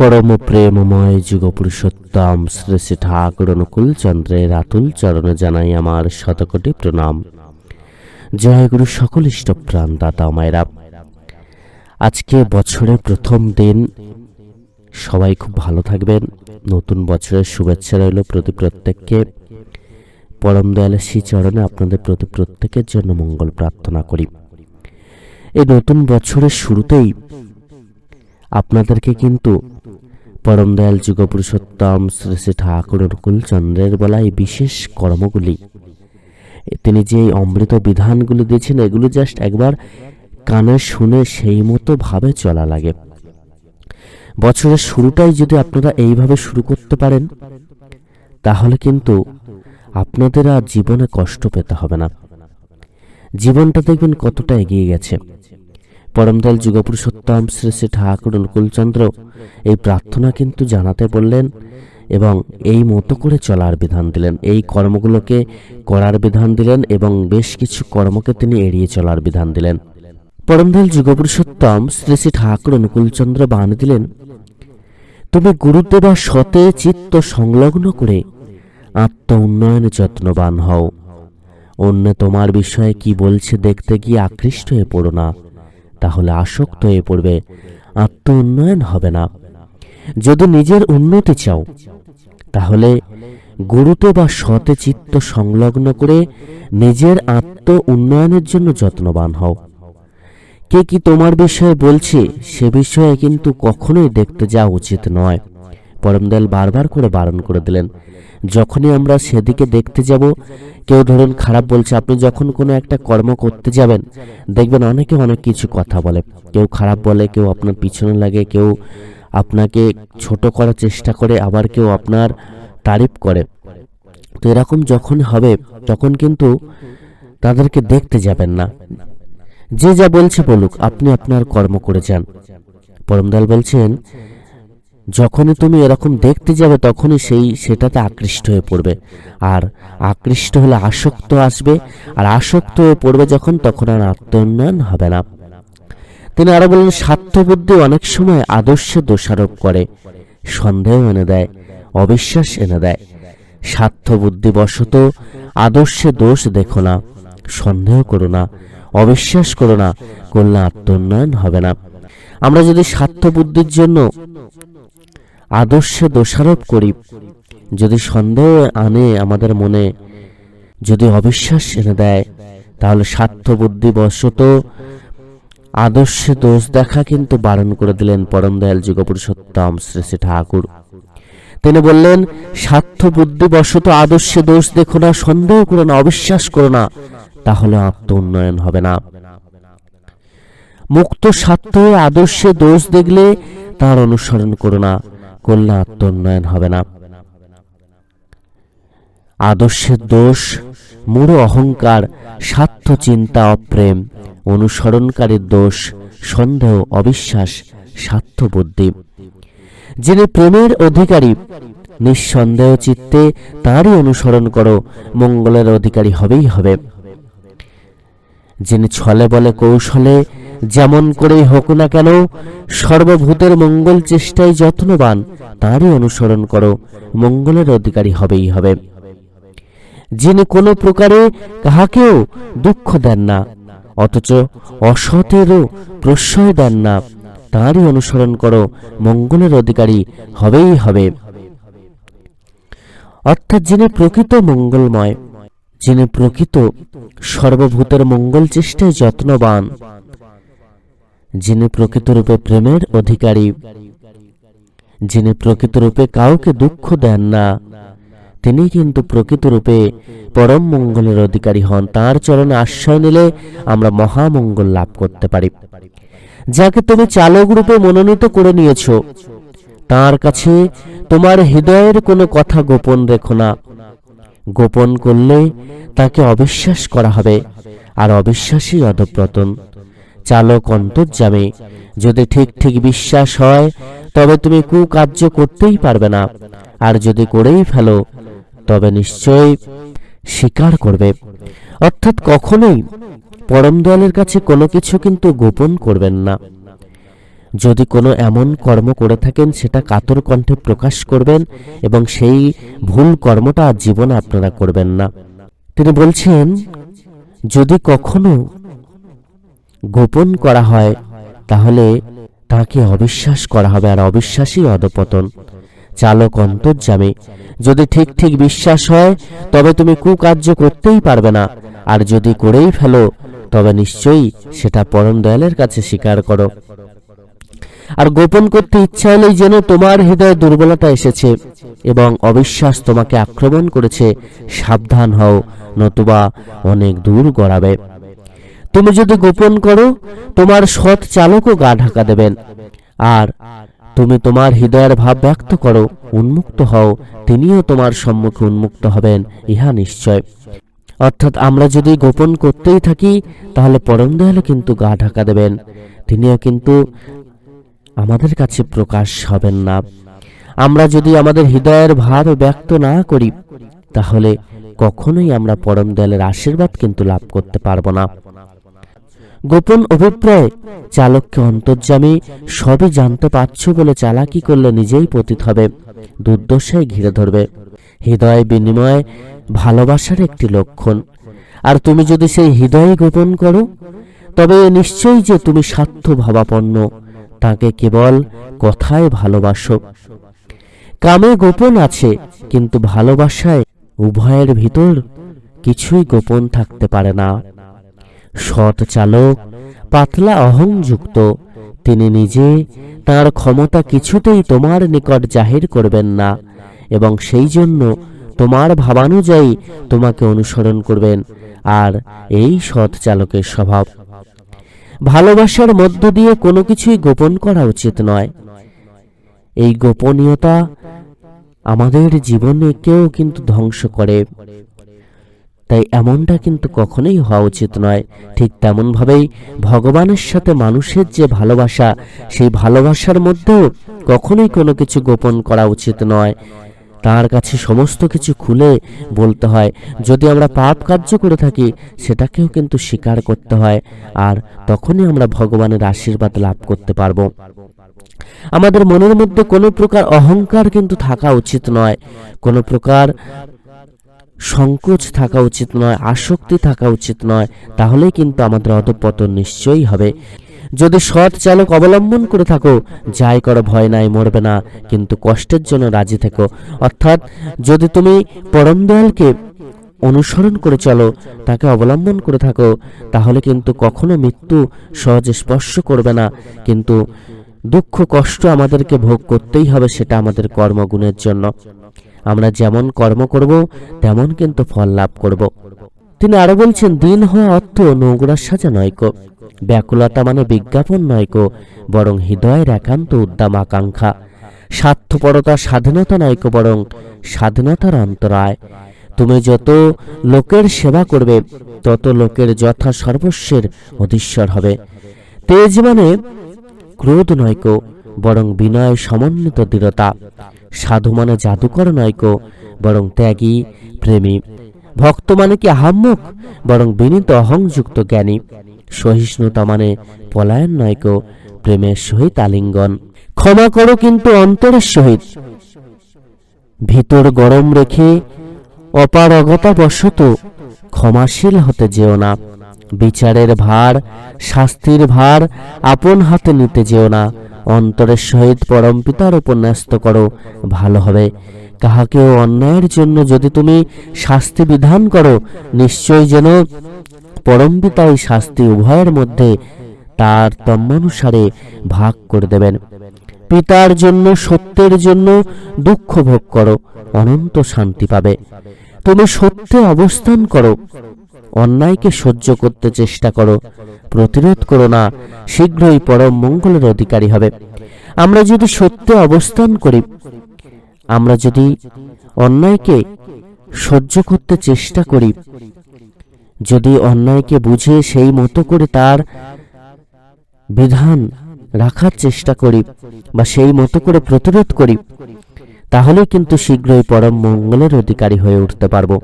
পরম প্রেমময় যুগ পুরুষোত্তম শ্রী শ্রী ঠাকুর অনুকূল চন্দ্রের আতুল চরণে জানাই আমার শতকোটি প্রণাম। জয় গুরু সকল ইষ্টপ্রাণ দাতা মায়েরা। আজকে বছরের প্রথম দিন। সবাই খুব ভালো থাকবেন। নতুন বছরের শুভেচ্ছা রইল প্রতি প্রত্যেককে। পরম দয়ালের শ্রী চরণে আপনাদের প্রতি প্রত্যেকের জন্য মঙ্গল প্রার্থনা করি। এই নতুন বছরের শুরুতেই আপনাদেরকে কিন্তু পরম দয়াল যুগপুরুষোত্তম শ্রী শ্রী ঠাকুর অনুকূল চন্দ্রের বেলায় বিশেষ কর্মগুলি। তিনি যে এই অমৃত বিধানগুলি দিয়েছেন, এগুলো জাস্ট একবার কানে শুনে সেই মতো ভাবে চলা লাগে। বছরের শুরুটাই যদি আপনারা এইভাবে শুরু করতে পারেন, তাহলে কিন্তু আপনাদের আর জীবনে কষ্ট পেতে হবে না। জীবনটা দেখবেন কতটা এগিয়ে গেছে। পরমদয়াল যুগপুরুষোত্তম শ্রী শ্রী ঠাকুর অনুকূলচন্দ্র এই প্রার্থনা কিন্তু জানাতে বললেন এবং এই মতো করে চলার বিধান দিলেন। এই কর্মগুলোকে করার বিধান দিলেন এবং বেশ কিছু কর্মকে তিনি এড়িয়ে চলার বিধান দিলেন। পরমদয়াল যুগপুরুষোত্তম শ্রী শ্রী ঠাকুর অনুকূলচন্দ্র বান দিলেন, তুমি গুরুদেবা সতে চিত্ত সংলগ্ন করে আত্ম উন্নয়নে যত্নবান হও। অন্য তোমার বিষয়ে কি বলছে দেখতে গিয়ে আকৃষ্ট হয়ে পড়ো না। তাহলে আসক্ত হয়ে পড়বে। আত্ম উন্নয়ন হবে না। যদি নিজের উন্নতি চাও, তাহলে গুরুতে বা সতে চিত্ত সংলগ্ন করে নিজের আত্ম উন্নয়নের জন্য যত্নবান হও। কে কি তোমার বিষয়ে বলছে, সে বিষয়ে কিন্তু কখনোই দেখতে যাওয়া উচিত নয়। পরমদয়াল বারবার করে বারণ করে দিলেন। যখনই আমরা সেদিকে দেখতে যাব, কেউ ধরুন খারাপ বলছে, আপনি যখন কোনো একটা কর্ম করতে যাবেন, দেখবেন অনেকে অনেক কিছু কথা বলে। কেউ খারাপ বলে, কেউ আপনার পিছনে লাগে, কেউ আপনাকে ছোট করার চেষ্টা করে, আবার কেউ আপনার তারিফ করে। তো এরকম যখন হবে, তখন কিন্তু তাদেরকে দেখতে যাবেন না। যে যা বলছে বলুক, আপনি আপনার কর্ম করে যান। পরমদয়াল বলছেন যখনই তুমি এরকম দেখতে যাবে, তখনই সেই সেটাতে আকৃষ্ট হয়ে পড়বে। আর আকৃষ্ট হলে আসক্ত আসবে, আর আসক্ত হয়ে পড়বে যখন, তখন আর আত্মোন্নয়ন হবে না। তিনি আরও বললেন স্বার্থবুদ্ধি অনেক সময় আদর্শে দোষারোপ করে, সন্দেহ এনে দেয়, অবিশ্বাস এনে দেয়। স্বার্থবুদ্ধি বশত আদর্শে দোষ দেখো না, সন্দেহ করো না, অবিশ্বাস করো না, করলে আত্মোন্নয়ন হবে না। আমরা যদি স্বার্থবুদ্ধির জন্য আদর্শে দোষারোপ করি। যদি সন্দেহ আনে আমাদের মনে, যদি অবিশ্বাস এনে দেয়, তাহলে স্বার্থ বুদ্ধি বশত আদর্শে দোষ দেখা কিন্তু বারণ করে দিলেন পরম দয়াল যুগপুরুষোত্তম শ্রী শ্রী ঠাকুর। তিনি বললেন স্বার্থ বুদ্ধি বশত আদর্শে দোষ দেখো না, সন্দেহ করো না, অবিশ্বাস করো না, তাহলে আত্ম উন্নয়ন হবে না। মুক্ত স্বার্থ আদর্শে দোষ দেখলে তার অনুসরণ করো না করলে আত্ম উন্নয়ন হবে না। আদর্শের দোষ, মূঢ় অহংকার, স্বার্থ চিন্তা অপ্রেম অনুসরণকারীর দোষ, সন্দেহ, অবিশ্বাস, স্বার্থ বুদ্ধি। যিনি প্রেমের অধিকারী, নিঃসন্দেহ চিত্তে তারই অনুসরণ করো, মঙ্গলের অধিকারী হবেই হবে। যিনি ছলে বলে কৌশলে যেমন করেই হোক না কেন, সর্বভূতের মঙ্গল চেষ্টায় যত্নবান, তারই অনুসরণ করো, মঙ্গলের অধিকারী হবেই হবে। যিনি কোনো প্রকারে কাহাকেও দুঃখ দেন না, অথচ অসতেরও প্রশ্রয় দেন না, তারই অনুসরণ করো, মঙ্গলের অধিকারী হবেই হবে। অর্থাৎ যিনি প্রকৃত মঙ্গলময়, যিনি প্রকৃত সর্বভূতের মঙ্গল চেষ্টায় যত্নবান যিনি প্রকৃতরূপে প্রেমের অধিকারী, যিনি প্রকৃতরূপে কাউকে দুঃখ দেন না, তিনি কিন্তু প্রকৃতরূপে পরম মঙ্গলের অধিকারী হন। তার চরণে আশ্রয় নিলে আমরা মহামঙ্গল লাভ করতে পারি। যাকে তুমি চালক রূপে মনোনীত করে নিয়েছ, তার কাছে তোমার হৃদয়ের কোনো কথা গোপন রেখো না। গোপন করলে তাকে অবিশ্বাস করা হবে, আর অবিশ্বাসী অধপ্রতন। চালক অন্তর্জামে যদি ঠিক ঠিক বিশ্বাস হয়, তবে তুমি কুকার্য করতেই পারবে না। আর যদি করেই ফেলো, তবে নিশ্চয়ই স্বীকার করবে। অর্থাৎ কখনোই পরম দয়ালের কাছে কোনো কিছু কিন্তু গোপন করবেন না। যদি কোনো এমন কর্ম করে থাকেন, সেটা কাতর কণ্ঠে প্রকাশ করবেন এবং সেই ভুল কর্মটা জীবনে আপনারা করবেন না। তিনি বলছেন, যদি কখনো গোপন করা হয়, তাহলে তাকে অবিশ্বাস করা হবে আর অবিশ্বাসী অধপতন। চালক অন্তর্জামে যদি ঠিক ঠিক বিশ্বাস হয়, তবে তুমি কুকার্য করতেই পারবে না, আর যদি করেই ফেলো, তবে নিশ্চয়ই সেটা পরম দয়ালের কাছে স্বীকার করো। আর গোপন করতে ইচ্ছা হলেই যেন তোমার হৃদয়ে দুর্বলতা এসেছে এবং অবিশ্বাস তোমাকে আক্রমণ করেছে, সাবধান হও, নতুবা অনেক দূর গড়াবে। তুমি যদি গোপন করো, তোমার সৎ চালকও গা ঢাকা দেবেন। আর তুমি তোমার হৃদয়ের ভাব ব্যক্ত করো, উন্মুক্ত হও, তিনিও তোমার সম্মুখে উন্মুক্ত হবেন, ইহা নিশ্চয়। অর্থাৎ আমরা যদি গোপন করতেই থাকি, তাহলে পরম দয়ালু কিন্তু গা ঢাকা দেবেন। তিনিও কিন্তু আমাদের কাছে প্রকাশ হবেন না। আমরা যদি আমাদের হৃদয়ের ভাব ব্যক্ত না করি, তাহলে কখনোই আমরা পরম দয়ালের আশীর্বাদ কিন্তু লাভ করতে পারব না। গোপন অভিপ্রায়, চালককে অন্তর্জামী সবই জানতে পারছ বলে চালাকি করলে নিজেই পতিত হবে, দুর্দশায় ঘিরে ধরবে। হৃদয় বিনিময় ভালোবাসার একটি লক্ষণ। আর তুমি যদি সেই হৃদয় গোপন করো, তবে নিশ্চয়ই যে তুমি স্বার্থ ভাবাপন্ন তাকে কেবল কথায় ভালোবাসো। কামে গোপন আছে, কিন্তু ভালোবাসায় উভয়ের ভিতর কিছুই গোপন থাকতে পারে না। সৎ চালক, পাতলা অহংযুক্ত। তিনি নিজে তার ক্ষমতা কিছুতেই তোমার নিকট জাহির করবেন না এবং সেই জন্য তোমার ভাবানুযায়ী তোমাকে অনুসরণ করবেন আর এই সৎ চালকের স্বভাব। ভালোবাসার মধ্য দিয়ে কোনো কিছুই গোপন করা উচিত নয়। এই গোপনীয়তা আমাদের জীবনেকেও কিন্তু ধ্বংস করে। তাই এমনটা কিন্তু কখনোই হওয়া উচিত নয়। ঠিক তেমনভাবেই ভগবানের সাথে মানুষের যে ভালোবাসা, সেই ভালোবাসার মধ্যেও কখনোই কোনো কিছু গোপন করা উচিত নয়। তার কাছে সমস্ত কিছু খুলে বলতে হয়, যদি আমরা পাপ কার্য করে থাকি, সেটাকেও কিন্তু স্বীকার করতে হয়, আর তখনই আমরা ভগবানের আশীর্বাদ লাভ করতে পারব। আমাদের মনের মধ্যে কোনো প্রকার অহংকার কিন্তু থাকা উচিত নয়। কোনো প্রকার সংকোচ থাকা উচিত নয়, আসক্তি থাকা উচিত নয়, তাহলেই কিন্তু আমাদের অধপতন নিশ্চয়ই হবে। যদি সৎ চালক অবলম্বন করে থাকো, যাই করো, ভয় নাই, মরবে না, কিন্তু কষ্টের জন্য রাজি থেকো। অর্থাৎ, যদি তুমি পরম দয়ালকে অনুসরণ করে চলো, তাকে অবলম্বন করে থাকো, তাহলে কিন্তু কখনো মৃত্যু সহজে স্পর্শ করবে না, কিন্তু দুঃখ কষ্ট আমাদেরকে ভোগ করতেই হবে, সেটা আমাদের কর্মগুণের জন্য। আমরা যেমন কর্ম করব, তেমন কিন্তু ফল লাভ করব। তিনি আরও বলছেন, দিন হওয়া অর্থ নোংরা সাজা নয়কো ব্যাকুলতা মানে বিজ্ঞাপন নয়কো বরং হৃদয়ের একান্ত উদ্দাম আকাঙ্ক্ষা। স্বার্থপরতা স্বাধীনতা নয়কো বরং স্বাধীনতার অন্তরায় তুমি যত লোকের সেবা করবে, তত লোকের যথা সর্বস্বের অধীশ্বর হবে। তেজ মানে ক্রোধ নয়কো বরং বিনয় সমন্বিত দৃঢ়তা। সাধু মানে জাদুকর নয়কো বরং ত্যাগী, প্রেমী। ভক্ত মানে কি আহাম্মক, বরং বিনীত অহংযুক্ত জ্ঞানী। সহিষ্ণুতা মানে পলায়ন নয়কো প্রেমের সহিত আলিঙ্গন। ক্ষমা করো কিন্তু অন্তরের সহিত। ভিতর গরম রেখে অপারগতা বশত ক্ষমাশীল হতে যেও না। বিচারের ভার, শাস্তির ভার, আপন হাতে নিতে যেও না। অন্তরের সহিত পরম পিতার উপর ন্যস্ত করো, ভালো হবে। কাহাকেও অন্যায়ের জন্য যদি তুমি শাস্তি বিধান করো নিশ্চয় যেন পরম পিতা ওই শাস্তি উভয়ের মধ্যে তার তম্মানুসারে ভাগ করে দেবেন। পিতার জন্য, সত্যের জন্য দুঃখ ভোগ করো, অনন্ত শান্তি পাবে। তুমি সত্যে অবস্থান করো অন্যায়কে সহ্য করতে চেষ্টা করো। প্রতিরোধ করো না। শীঘ্রই পরম মঙ্গলের অধিকারী হবে। আমরা যদি সত্যে অবস্থান করি, আমরা যদি অন্যায়কে সহ্য করতে চেষ্টা করি, যদি অন্যায়কে বুঝে সেই মতো করে তার বিধান রাখার চেষ্টা করি বা সেই মতো করে প্রতিরোধ করি তাহলে কিন্তু শীঘ্রই পরম মঙ্গলের অধিকারী হয়ে উঠতে পারব।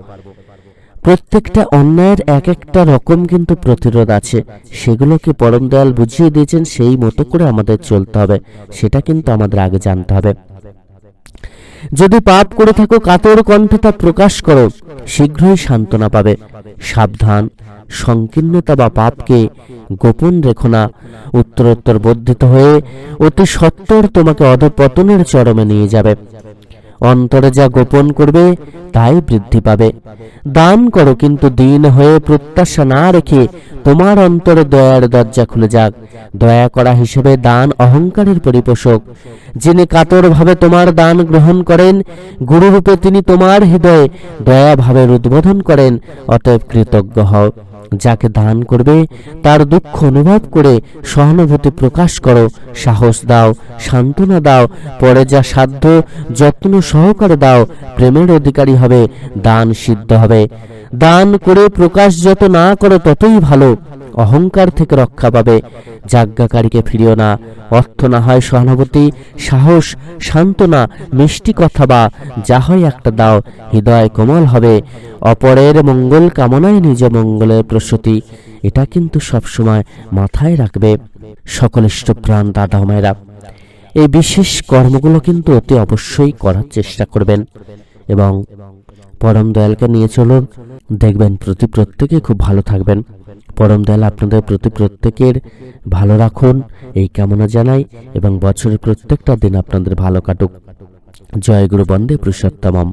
প্রত্যেকটা অন্যায়ের এক একটা রকম কিন্তু প্রতিরোধ আছে। সেগুলোকে পরম দয়াল বুঝিয়ে দিয়েছেন, সেই মতো করে আমাদের চলতে হবে। সেটা কিন্তু আমাদের আগে জানতে হবে। যদি পাপ করে থাকো, কাতর কণ্ঠে তা প্রকাশ করো। শীঘ্রই সান্ত্বনা পাবে। সাবধান, সংকীর্ণতা বা পাপকে গোপন রেখো না। উত্তরোত্তর বর্ধিত হয়ে অতি সত্বর তোমাকে অধপতনের চরমে নিয়ে যাবে। অন্তরে যা গোপন করবে, তাই বৃদ্ধি পাবে। দান করো, কিন্তু দিন হয়ে প্রত্যাশা না রেখে তোমার অন্তরে দয়ার দরজা খুলে যাক। দয়া করা হিসেবে দান অহংকারের পরিপোষক। যিনি কাতরভাবে তোমার দান গ্রহণ করেন, গুরুরূপে তিনি তোমার হৃদয়ে দয়া ভাবের উদ্বোধন করেন, অতএব কৃতজ্ঞ হও। যাকে দান করবে, তার দুঃখ অনুভব করে সহানুভূতি প্রকাশ করো, সাহস দাও, সান্ত্বনা দাও, পরে যা সাধ্য, যত্ন সহকারে দাও, প্রেমের অধিকারী হবে, দান সিদ্ধ হবে। দান করে প্রকাশ যত না করো ততই ভালো। অহংকার থেকে রক্ষা পাবে। যাজ্ঞাকারীকে ফিরিও না। অর্থ না হয় সহানুভূতি, সাহস, সান্ত্বনা, মিষ্টি কথা বা যা হয় একটা দাও, হৃদয় কোমল হবে। অপরের মঙ্গল কামনায় নিজ মঙ্গলের প্রসূতি। এটা কিন্তু সবসময় মাথায় রাখবে। সকল ইষ্টপ্রাণ দাদা মায়েরা। এই বিশেষ কর্মগুলো কিন্তু অতি অবশ্যই করার চেষ্টা করবেন। এবং পরম দয়ালকে নিয়ে চলুন। দেখবেন প্রতি প্রত্যেকে খুব ভালো থাকবেন। পরম দয়াল আপনাদের প্রতি প্রত্যেকের ভালো রাখুন, এই কামনা জানাই এবং বছরের প্রত্যেকটা দিন আপনাদের ভালো কাটুক। জয় গুরু বন্দে পুরুষোত্তমম।